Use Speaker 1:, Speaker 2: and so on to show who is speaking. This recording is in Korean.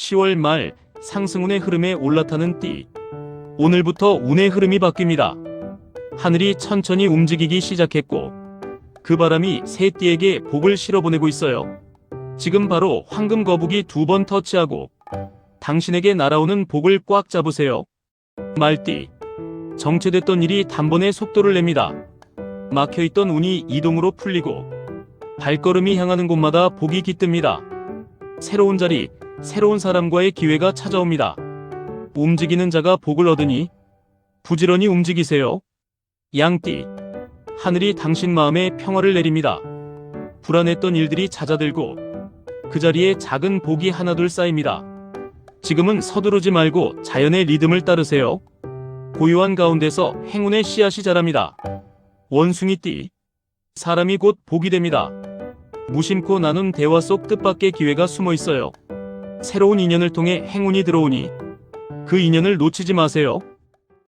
Speaker 1: 10월 말 상승운의 흐름에 올라타는 띠. 오늘부터 운의 흐름이 바뀝니다. 하늘이 천천히 움직이기 시작했고 그 바람이 새 띠에게 복을 실어보내고 있어요. 지금 바로 황금 거북이 두 번 터치하고 당신에게 날아오는 복을 꽉 잡으세요. 말띠. 정체됐던 일이 단번에 속도를 냅니다. 막혀있던 운이 이동으로 풀리고 발걸음이 향하는 곳마다 복이 깃듭니다. 새로운 자리, 새로운 사람과의 기회가 찾아옵니다. 움직이는 자가 복을 얻으니 부지런히 움직이세요. 양띠. 하늘이 당신 마음에 평화를 내립니다. 불안했던 일들이 잦아들고 그 자리에 작은 복이 하나둘 쌓입니다. 지금은 서두르지 말고 자연의 리듬을 따르세요. 고요한 가운데서 행운의 씨앗이 자랍니다. 원숭이띠. 사람이 곧 복이 됩니다. 무심코 나눈 대화 속 뜻밖의 기회가 숨어 있어요. 새로운 인연을 통해 행운이 들어오니 그 인연을 놓치지 마세요.